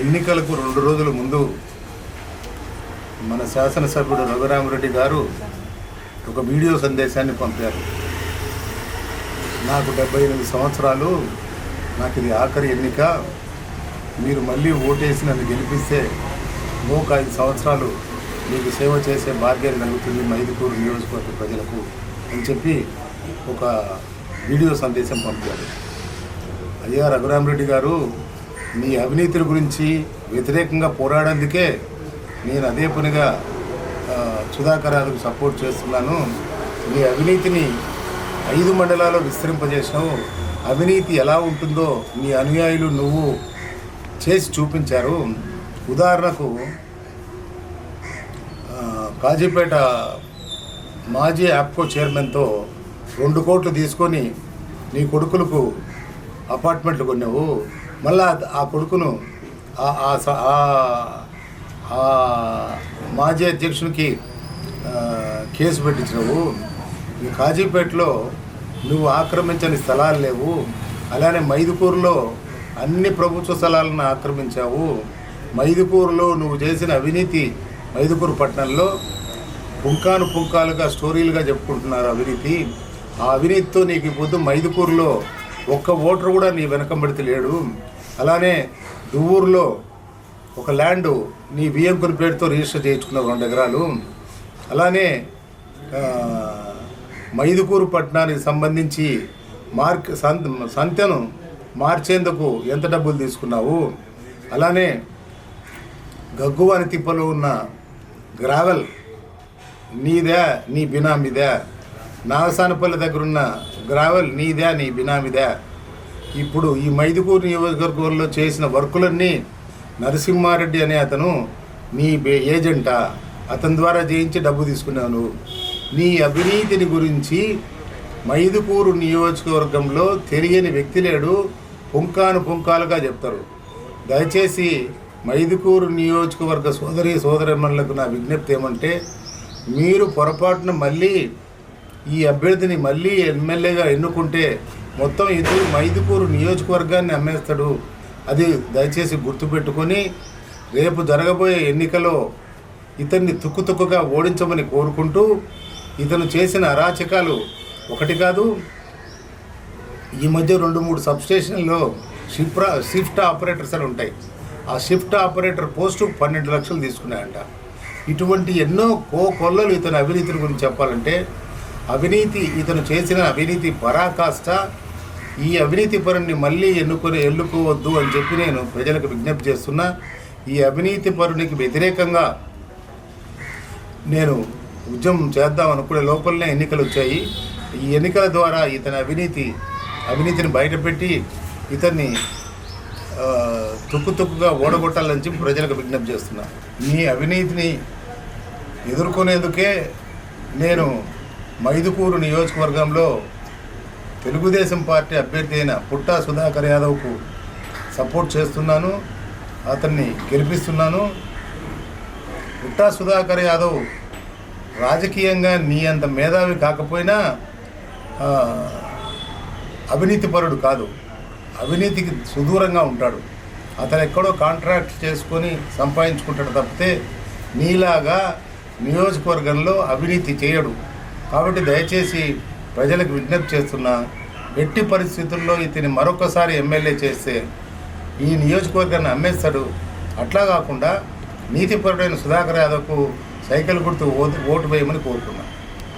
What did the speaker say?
ఎన్నికలకు రెండు రోజుల ముందు మన శాసనసభ్యుడు రఘురామరెడ్డి గారు ఒక వీడియో సందేశాన్ని పంపారు. నాకు డెబ్బై ఎనిమిది సంవత్సరాలు నాకు ఇది ఆఖరి ఎన్నిక. మీరు మళ్ళీ ఓటేసి నన్ను గెలిపిస్తే ఇంకొక ఐదు సంవత్సరాలు మీకు సేవ చేసే భాగ్యం కలుగుతుంది మైదుకూరు నియోజకవర్గ ప్రజలకు అని చెప్పి ఒక వీడియో సందేశం పంపారు. అయ్యా రఘురామరెడ్డి గారు మీ అవినీతి గురించి వ్యతిరేకంగా పోరాడేందుకే నేను అదే పనిగా సుధాకరాలకు సుధాకర్ సపోర్ట్ చేస్తున్నాను. మీ అవినీతిని ఐదు మండలాల్లో విస్తరింపజేసావు అవినీతి ఎలా ఉంటుందో మీ అనుయాయులు నువ్వు చేసి చూపించారు. ఉదాహరణకు కాజీపేట మాజీ యాప్కో చైర్మన్తో రెండు కోట్లు తీసుకొని నీ కొడుకులకు అపార్ట్మెంట్లు కొన్నావు. మళ్ళా ఆ కొడుకును ఆ- ఆ స- ఆ- ఆ మాజీ అధ్యక్షునికి కేసు పెట్టించినావు. ఈ కాజీపేటలో నువ్వు ఆక్రమించని స్థలాలు లేవు. అలానే మైదుకూరులో అన్ని ప్రభుత్వ స్థలాలను ఆక్రమించావు. మైదుకూరులో నువ్వు చేసిన అవినీతి మైదుకూరు పట్టణంలో పుంకాను పుంకాలుగా స్టోరీలుగా చెప్పుకుంటున్నారు అవినీతి. ఆ అవినీతితో నీకు ఇప్పుడు పొద్దు మైదుకూరులో ఒక్క ఓటర్ కూడా నీ వెనకంబడితే లేడు. అలానే దువ్వూరులో ఒక ల్యాండ్ నీ వియంకుని పేరుతో రిజిస్టర్ చేయించుకున్నావు రెండు ఎకరాలు. అలానే మైదుకూరు పట్టణానికి సంబంధించి మార్క్ సంత సంతను మార్చేందుకు ఎంత డబ్బులు తీసుకున్నావు? అలానే గగ్గువాని తిప్పలో ఉన్న గ్రావెల్ నీదే నీ బినామీదే నాగసానపల్లి దగ్గరున్న గ్రావెల్ నీదే నీ బినామీదే. ఇప్పుడు ఈ మైదుకూరు నియోజకవర్గంలో చేసిన వర్కులన్నీ నరసింహారెడ్డి అనే అతను నీ ఏజెంటా. అతని ద్వారా చేయించి డబ్బు తీసుకున్నాను. నీ అవినీతిని గురించి మైదుకూరు నియోజకవర్గంలో తెలియని వ్యక్తి లేడు పుంకాను పుంకాలుగా చెప్తారు. దయచేసి మైదుకూరు నియోజకవర్గ సోదరి సోదరిమణులకు నా విజ్ఞప్తి ఏమంటే మీరు పొరపాటున మళ్ళీ ఈ అభ్యర్థిని మళ్ళీ ఎమ్మెల్యేగా ఎన్నుకుంటే మొత్తం ఇది మైదుపూరు నియోజకవర్గాన్ని అమ్మేస్తాడు. అది దయచేసి గుర్తుపెట్టుకొని రేపు జరగబోయే ఎన్నికలో ఇతన్ని తుక్కుతుక్కుగా ఓడించమని కోరుకుంటూ ఇతను చేసిన అరాచకాలు ఒకటి కాదు. ఈ మధ్య రెండు మూడు సబ్స్టేషన్లో షిఫ్ట్ షిఫ్ట్ ఆపరేటర్స్ అని ఉంటాయి. ఆ షిఫ్ట్ ఆపరేటర్ పోస్టు పన్నెండు లక్షలు తీసుకున్నాయంట. ఇటువంటి ఎన్నో కో కొల్లలు ఇతని అవినీతి గురించి చెప్పాలంటే అవినీతి ఇతను చేసిన అవినీతి పరాకాష్ట ఈ అవినీతి పరుణ్ణి మళ్ళీ ఎన్నుకొని ఎన్నుకోవద్దు అని చెప్పి నేను ప్రజలకు విజ్ఞప్తి చేస్తున్నా. ఈ అవినీతి పరునికి వ్యతిరేకంగా నేను ఉద్యమం చేద్దాం అనుకునే లోపలనే ఎన్నికలు వచ్చాయి. ఈ ఎన్నికల ద్వారా ఇతని అవినీతి అవినీతిని బయటపెట్టి ఇతన్ని తుక్కు తుక్కుగా ఓడగొట్టాలని చెప్పి ప్రజలకు విజ్ఞప్తి చేస్తున్నా. ఈ అవినీతిని ఎదుర్కొనేందుకే నేను మైదుకూరు నియోజకవర్గంలో తెలుగుదేశం పార్టీ అభ్యర్థి అయిన పుట్టా సుధాకర్ యాదవ్కు సపోర్ట్ చేస్తున్నాను అతన్ని గెలిపిస్తున్నాను. పుట్టా సుధాకర్ యాదవ్ రాజకీయంగా నీ అంత మేధావి కాకపోయినా అవినీతిపరుడు కాదు. అవినీతికి సుదూరంగా ఉంటాడు. అతను ఎక్కడో కాంట్రాక్ట్ చేసుకొని సంపాదించుకుంటాడు తప్పితే నీలాగా నియోజకవర్గంలో అవినీతి చేయడు. కాబట్టి దయచేసి ప్రజలకు విజ్ఞప్తి చేస్తున్నా ఎట్టి పరిస్థితుల్లో ఇతని మరొకసారి ఎమ్మెల్యే చేస్తే ఈ నియోజకవర్గాన్ని అమ్మేస్తాడు. అట్లా కాకుండా నీతిపరుడైన సుధాకర్ యాదవ్కు సైకిల్ గుర్తు ఓటు ఓటు వేయమని కోరుకున్నాను